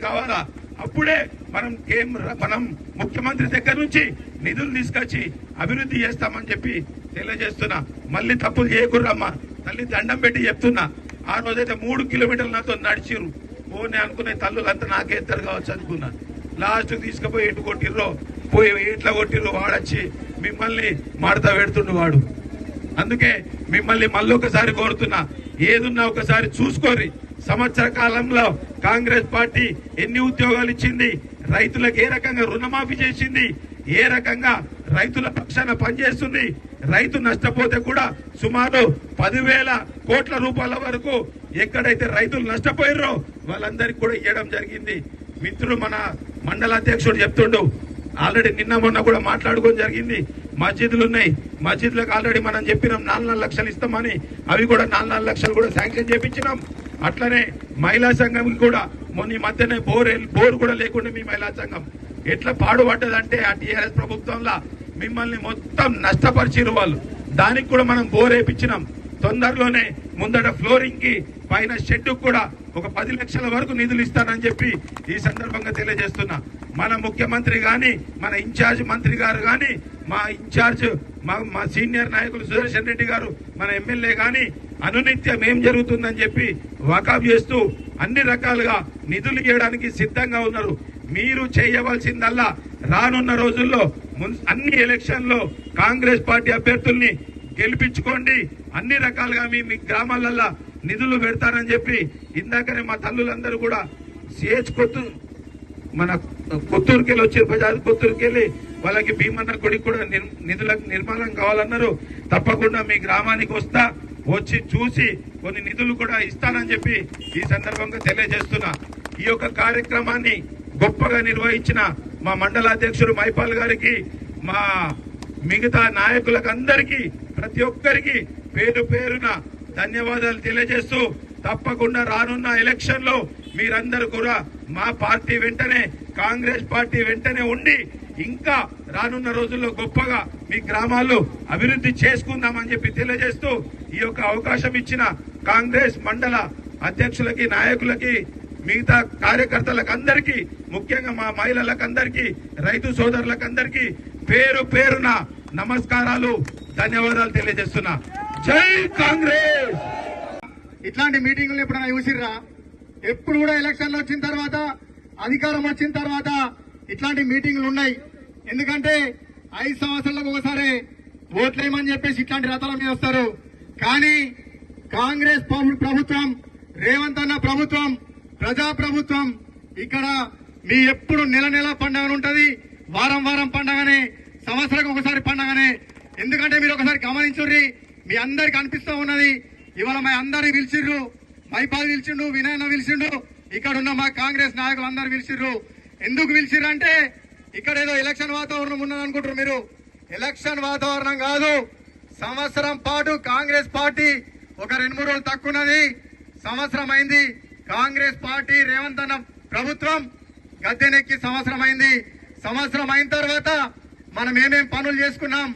కావాలా? అప్పుడే మనం ఏం మనం ముఖ్యమంత్రి దగ్గర నుంచి నిధులు తీసుకొచ్చి అభివృద్ధి చేస్తామని చెప్పి తెలియజేస్తున్నా. మళ్ళీ తప్పులు చేయకుర్రమ్మా. తల్లి దండం పెట్టి చెప్తున్నా. ఆ రోజైతే మూడు కిలోమీటర్లు నాతో నడిచిర్రు. పోనీ అనుకునే తల్లులంతా నాకే ఇద్దరు కావచ్చు అనుకున్నా. లాస్ట్ తీసుకుపోయి ఎటు కొట్టిర్రో పోయి ఇట్లా కొట్టిర్రో వాడొచ్చి మిమ్మల్ని మడత పెడుతుండు వాడు. అందుకే మిమ్మల్ని మళ్ళీ ఒకసారి కోరుతున్నా. ఏదున్నా ఒకసారి చూసుకోరి. సంవత్సర కాలంలో కాంగ్రెస్ పార్టీ ఎన్ని ఉద్యోగాలు ఇచ్చింది? రైతులకు ఏ రకంగా రుణమాఫీ చేసింది? ఏ రకంగా రైతుల పక్షాన పనిచేస్తుంది? రైతు నష్టపోతే కూడా సుమారు పదివేల కోట్ల రూపాయల వరకు ఎక్కడైతే రైతులు నష్టపోయారో వాళ్ళందరికీ కూడా ఇవ్వడం జరిగింది. మిత్రుడు మన మండల అధ్యక్షుడు చెప్తుండు ఆల్రెడీ నిన్న మొన్న కూడా మాట్లాడుకోవడం జరిగింది. మస్జిద్లు ఉన్నాయి. మస్జిద్లకు ఆల్రెడీ మనం చెప్పినాం నాలుగు నాలుగు లక్షలు ఇస్తామని. అవి కూడా నాలుగు నాలుగు లక్షలు కూడా శాంక్షన్ చేపించినాం. అట్లనే మహిళా సంఘం కూడా మొన్న ఈ మధ్యనే బోర్ బోర్ కూడా లేకుండా మీ మహిళా సంఘం ఎట్లా పాడుపడ్డదంటే ఆ టీఆర్ఎస్ ప్రభుత్వంలో మిమ్మల్ని మొత్తం నష్టపరిచిరు వాళ్ళు. దానికి కూడా మనం బోర్ వేపించినాం. తొందరలోనే ముందట ఫ్లోరింగ్కి పైన షెడ్ కూడా ఒక పది లక్షల వరకు నిధులు ఇస్తానని చెప్పి ఈ సందర్భంగా తెలియజేస్తున్నా. మన ముఖ్యమంత్రి గాని మన ఇన్ఛార్జ్ మంత్రి గారు గాని మా ఇన్ఛార్జ్ మా మా సీనియర్ నాయకులు సుదర్శన్ రెడ్డి గారు మన ఎమ్మెల్యే గాని అనునిత్యం ఏం జరుగుతుందని చెప్పి వాకాబ్ చేస్తూ అన్ని రకాలుగా నిధులు చేయడానికి సిద్ధంగా ఉన్నారు. మీరు చేయవలసిందల్లా రానున్న రోజుల్లో మున్- అన్ని ఎలక్షన్లో కాంగ్రెస్ పార్టీ అభ్యర్థుల్ని గెలిపించుకోండి. అన్ని రకాలుగా మీ మీ గ్రామాలల్లో నిధులు పెడతారని చెప్పి ఇందాకనే మా తల్లులందరూ కూడా సిహెచ్ కొత్తు మన కొత్తూరుకి వెళ్ళి వచ్చారు ప్రజలు కొత్తూరుకి వెళ్ళి వాళ్ళకి భీమన్న గుడికి కూడా నిర్- నిధులకు నిర్మాణం కావాలన్నారు. తప్పకుండా మీ గ్రామానికి వస్తా. వచ్చి చూసి కొన్ని నిధులు కూడా ఇస్తానని చెప్పి ఈ సందర్భంగా తెలియజేస్తున్నా. ఈ యొక్క కార్యక్రమాన్ని గొప్పగా నిర్వహించిన మా మండల అధ్యక్షుడు మైపాల్ గారికి మా మిగతా నాయకులకు అందరికీ ప్రతి ఒక్కరికి పేరు పేరున ధన్యవాదాలు తెలియజేస్తూ తప్పకుండా రానున్న ఎలక్షన్లో మీరందరూ కూడా మా పార్టీ వెంటనే కాంగ్రెస్ పార్టీ వెంటనే ఉండి ఇంకా రానున్న రోజుల్లో గొప్పగా మీ గ్రామాల్లో అభివృద్ధి చేసుకుందామని చెప్పి తెలియజేస్తూ ఈ యొక్క అవకాశం ఇచ్చిన కాంగ్రెస్ మండల అధ్యక్షులకి నాయకులకి మిగతా కార్యకర్తలకు అందరికీ ముఖ్యంగా మా మహిళలకు అందరికీ రైతు సోదరులకు అందరికీ పేరు పేరున నమస్కారాలు ధన్యవాదాలు తెలియజేస్తున్నా. జై కాంగ్రెస్! ఇట్లాంటి మీటింగులు ఎప్పుడైనా చూసిర్రా? ఎప్పుడు కూడా ఎలక్షన్లు వచ్చిన తర్వాత అధికారం వచ్చిన తర్వాత ఇట్లాంటి మీటింగులు ఉన్నాయి. ఎందుకంటే ఐదు సంవత్సరాలకు ఒకసారి ఓట్లేయమని చెప్పేసి ఇట్లాంటి రథాల మీద వస్తారు. కానీ కాంగ్రెస్ ప్రభుత్వం రేవంత్ అన్న ప్రభుత్వం ప్రజా ప్రభుత్వం ఇక్కడ మీ ఎప్పుడు నెల నెల పండగ ఉంటది. వారం వారం పండగనే సంవత్సరానికి ఒకసారి పండగనే. ఎందుకంటే మీరు ఒకసారి గమనించుర్రి మీ అందరికి అనిపిస్తూ ఉన్నది. ఇవాళ మా అందరిని పిలిచిర్రు మైపాల్ పిలిచిండు వినయన పిలిచిండు ఇక్కడ ఉన్న మా కాంగ్రెస్ నాయకులు అందరు పిలిచిర్రు. ఎందుకు పిలిచిర్రు అంటే ఇక్కడ ఏదో ఎలక్షన్ వాతావరణం ఉన్నది అనుకుంటారు మీరు. ఎలక్షన్ వాతావరణం కాదు. సంవత్సరం పాటు కాంగ్రెస్ పార్టీ ఒక రెండు మూడు రోజులు తక్కువన్నది. సంవత్సరం అయింది కాంగ్రెస్ పార్టీ రేవంత్ అన్న ప్రభుత్వం గద్దెనెక్కి సంవత్సరం అయింది సంవత్సరం అయిన తర్వాత మనం ఏమేం పనులు చేసుకున్నాం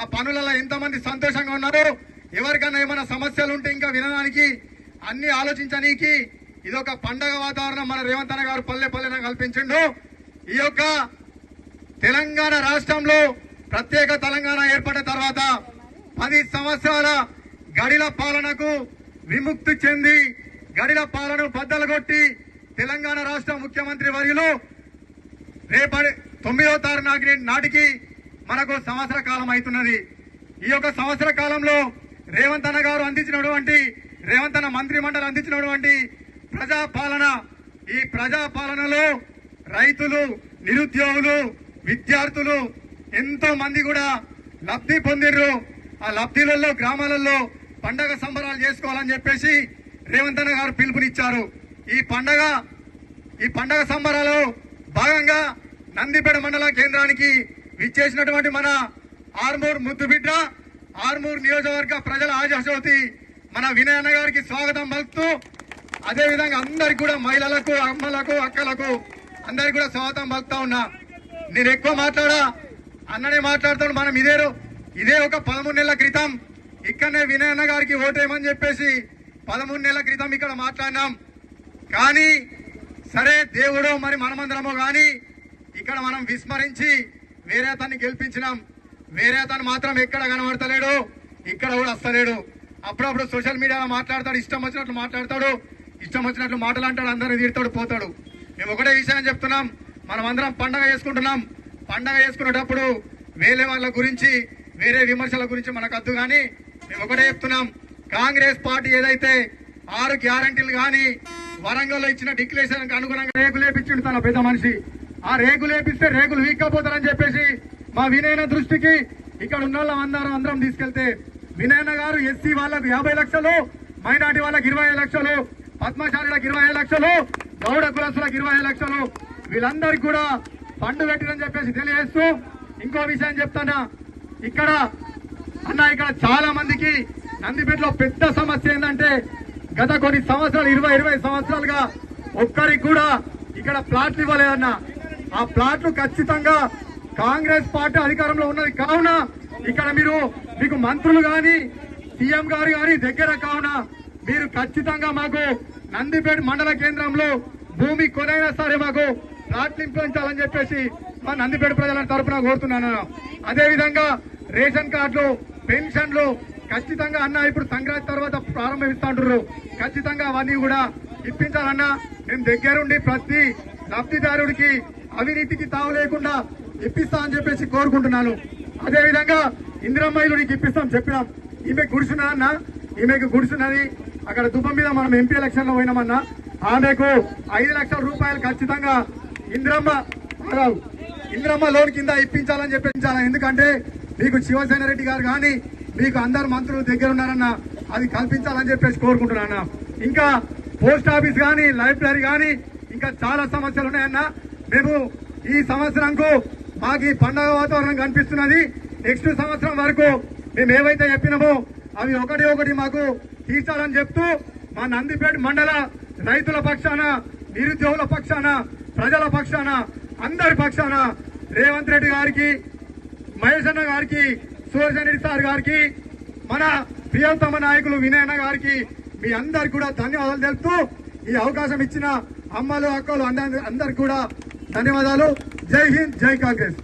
ఆ పనులలో ఎంతమంది సంతోషంగా ఉన్నారు ఎవరికైనా ఏమైనా సమస్యలు ఉంటే ఇంకా వినడానికి అన్ని ఆలోచించడానికి ఇది ఒక పండగ వాతావరణం మన రేవంత్ అన్న గారు పల్లె పల్లెన కల్పించిండు. ఈ యొక్క తెలంగాణ రాష్ట్రంలో ప్రత్యేక తెలంగాణ ఏర్పడిన తర్వాత పది సంవత్సరాల గడిల పాలనకు విముక్తి చెంది గడిల పాలన బద్దలుగొట్టి తెలంగాణ రాష్ట్ర ముఖ్యమంత్రి వర్యులు రేపటి తొమ్మిదవ తారీఖు నాటికి మనకు సంవత్సర కాలం అవుతున్నది. ఈ యొక్క సంవత్సర కాలంలో రేవంత్ అన్న గారు అందించినటువంటి రేవంత్ అన్న మంత్రి మండలి అందించినటువంటి ప్రజాపాలన ఈ ప్రజాపాలనలో రైతులు నిరుద్యోగులు విద్యార్థులు ఎంతో మంది కూడా లబ్ధి పొందిర్రు. ఆ లబ్ధిలలో గ్రామాలలో పండగ సంబరాలు చేసుకోవాలని చెప్పేసి రేవంత్ అన్న గారు పిలుపునిచ్చారు. ఈ పండగ ఈ పండగ సంబరాలు భాగంగా నందిపేట మండల కేంద్రానికి విచ్చేసినటువంటి మన ఆర్మూర్ ముద్దుబిడ్డ ఆర్మూర్ నియోజకవర్గ ప్రజల ఆశాజ్యోతి మన వినయ్ అన్న గారికి స్వాగతం పలుకుతూ అదేవిధంగా అందరికి కూడా మహిళలకు అమ్మలకు అక్కలకు అందరికి కూడా స్వాగతం పలుకుతా ఉన్నా. నేను ఎక్కువ మాట్లాడా అన్ననే మాట్లాడుతాడు మనం ఇదేరో ఇదే ఒక పదమూడు నెలల క్రితం ఇక్కడనే వినయ్ అన్న గారికి ఓటేయమని చెప్పేసి పదమూడు నెలల క్రితం ఇక్కడ మాట్లాడినాం. కానీ సరే దేవుడు మరి మనమందరము కానీ ఇక్కడ మనం విస్మరించి వేరే అతన్ని గెలిపించినాం. వేరే అతను మాత్రం ఎక్కడ కనబడతలేడు ఇక్కడ కూడా వస్తలేడు. అప్పుడప్పుడు సోషల్ మీడియాలో మాట్లాడతాడు ఇష్టం వచ్చినట్లు మాట్లాడతాడు ఇష్టం వచ్చినట్లు మాటలు అంటాడు అందరిని తీరుతాడు పోతాడు. మేము ఒకటే విషయం చెప్తున్నాం మనం అందరం పండగ చేసుకుంటున్నాం. పండగ చేసుకునేటప్పుడు వేరే వాళ్ళ గురించి వేరే విమర్శల గురించి మనకు అద్దు కానీ మేము ఒకటే చెప్తున్నాం. కాంగ్రెస్ పార్టీ ఏదైతే ఆరు గ్యారంటీలు కానీ వరంగల్లో ఇచ్చిన డిక్లరేషన్ అనుగుణంగా రేకులు వేపించిండు తన పెద్ద మనిషి. ఆ రేకులు వేపిస్తే రేకులు వీక్కపోతారని చెప్పేసి మా వినయన దృష్టికి ఇక్కడ ఉన్న అందరం అందరం తీసుకెళ్తే వినయన గారు ఎస్సీ వాళ్ళకు యాభై లక్షలు మైనార్టీ వాళ్ళకి ఇరవై ఐదు లక్షలు పద్మశాలులకు ఇరవై ఐదు లక్షలు గౌడ కులస్తులకు ఇరవై ఐదు లక్షలు. వీళ్ళందరికీ కూడా ఫండ్ పెట్టిరని చెప్పేసి తెలియజేస్తూ ఇంకో విషయం చెప్తానా ఇక్కడ అన్న ఇక్కడ చాలా మందికి నందిపేటలో పెద్ద సమస్య ఏంటంటే గత కొన్ని సంవత్సరాలు ఇరవై ఇరవై సంవత్సరాలుగా ఒక్కరికి కూడా ఇక్కడ ప్లాట్లు ఇవ్వలేదన్న ఆ ప్లాట్లు ఖచ్చితంగా కాంగ్రెస్ పార్టీ అధికారంలో ఉన్నది. కావున ఇక్కడ మీరు మీకు మంత్రులు గాని సీఎం గారు గాని దగ్గర కావున మీరు ఖచ్చితంగా మాకు నందిపేట మండల కేంద్రంలో భూమి కొనైనా సరే మాకు ప్లాట్లు ఇంప్లించాలని చెప్పేసి మా నందిపేట ప్రజల తరఫున కోరుతున్నాను. అదేవిధంగా రేషన్ కార్డులు పెన్షన్లు ఖచ్చితంగా అన్న ఇప్పుడు సంక్రాంతి తర్వాత ప్రారంభిస్తుంటారు ఖచ్చితంగా అవన్నీ కూడా ఇప్పించాలన్నా మేము దగ్గరుండి ప్రతి లబ్ధిదారుడికి అవినీతికి తావు లేకుండా ఇప్పిస్తా అని చెప్పేసి కోరుకుంటున్నాను. అదేవిధంగా ఇందిరమ్మాయిలు నీకు ఇప్పిస్తాం చెప్పినాం. ఈమె గుడిసున్నా అన్న? ఈమెకు గుడిసున్నది అక్కడ దుబ్బం మీద మనం ఎంపీ ఎలక్షన్లో పోయినామన్నా. ఆమెకు ఐదు లక్షల రూపాయలు ఖచ్చితంగా ఇందిరమ్మ ఇందిరమ్మ లోన్ కింద ఇప్పించాలని చెప్పించాలి ఎందుకంటే మీకు శివసేన రెడ్డి గారు కానీ మీకు అందరు మంత్రులు దగ్గర ఉన్నారన్న అది కల్పించాలని చెప్పేసి కోరుకుంటున్నా ఇంకా పోస్ట్ ఆఫీస్ కానీ లైబ్రరీ కానీ ఇంకా చాలా సమస్యలు ఉన్నాయన్న. మేము ఈ సంవత్సరంకు మాకు ఈ పండగ వాతావరణం కనిపిస్తున్నది. నెక్స్ట్ సంవత్సరం వరకు మేము ఏవైతే చెప్పినామో అవి ఒకటి ఒకటి మాకు తీర్చాలని చెప్తూ మా నందిపేట మండల రైతుల పక్షాన నిరుద్యోగుల పక్షాన ప్రజల పక్షాన అందరి పక్షాన రేవంత్ రెడ్డి గారికి మహేష్ అన్న గారికి సుదర్శన్ సార్ గారికి మన ప్రియతమ నాయకులు వినయన్న గారికి మీ అందరికి కూడా ధన్యవాదాలు తెలుపుతూ ఈ అవకాశం ఇచ్చిన అమ్మలు అక్కలు అందరికి కూడా ధన్యవాదాలు. జై హింద్ జై కాంగ్రెస్.